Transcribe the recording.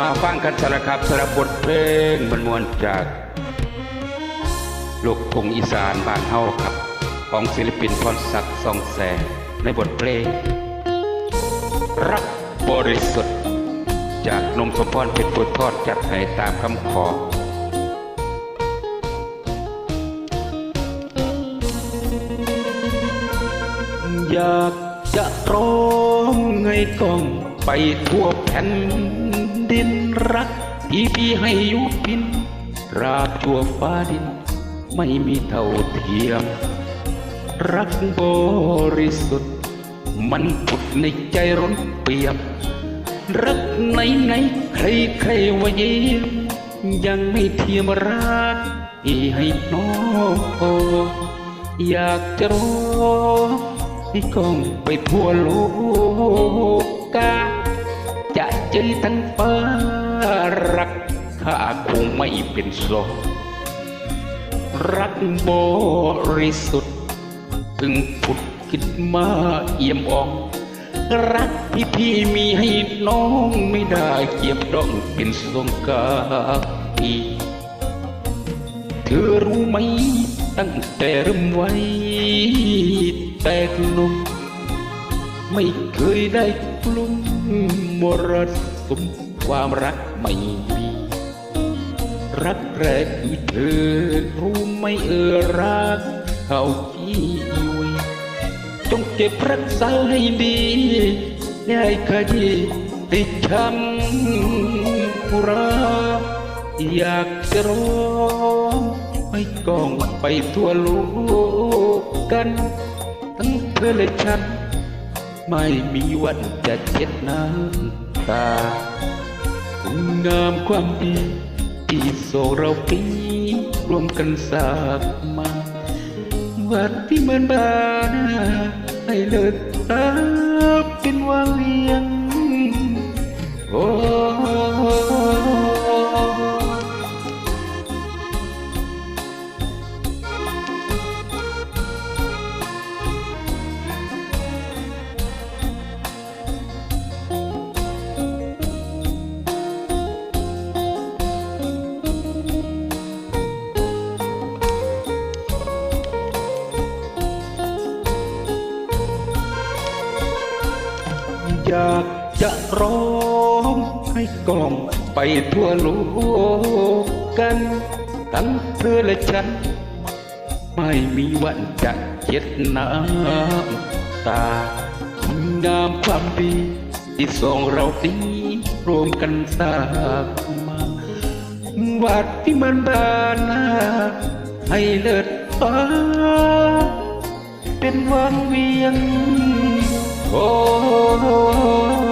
มาฟังกันสารครับสารบทเพลงมันมวนจากลูกทุ่งอีสานบ้านเฮาครับ ของศิลปินพรศักดิ์สองแสงในบทเพลง รักบริสุทธิ์ จากนมสมพรเพชรปุทอดจัดให้ตามคำขออยากจะร้องให้กล้อง ไปทั่วแผ่นดินรักที่พี่ให้อยู่พินราบชั่วฟ้าดิน ไม่มีเท่าเทียม รักบริสุทธิ์ มันผุดในใจร้นเปียบ รักไหนไหนใครใครว่าเยี่ยมยังไม่เทียมรักที่ให้น้องอยากจะร้ องให้กงไปทั่วโลกกาจะเจอทั้งฟ้ารักข้าคงไม่เป็นโซรักบริสุทธิ์เพิ่งผุดขึ้นมาเอี่ยมอ่อง รักที่พี่มีให้น้องไม่ได้เก็บดองเป็นสงกาอีเธอรู้ไหมตั้งแต่เริ่มไว้ นุ่มไม่เคยได้กลุ่มมรสุมความรักไม่มีรักแรกคือเธอรู้ไหมเออรักเขาที่อยู่จงเก็บรักษาให้ดีอย่าให้คดีให้ช้ำราอยากจะร้องให้กองไปทั่วโลกกัน ทั้งเธอและฉัน ไม่มีวันจะเช็ดน้ำตาคุณงามความดี ที่โศกเราปีรวมกันสากมาวันที่เหมือนบานให้เลิศตา อยากจะร้องให้กล่อมไปทั่วโลกกัน ทั้งเธอและฉัน ไม่มีวันจะเช็ดน้ำตาคุณงามความดี ที่ส่งเราตีรวมกันสร้างมาวัดที่มันบานหน้าให้เลิศฟ้าเป็นวังเวียง โอ้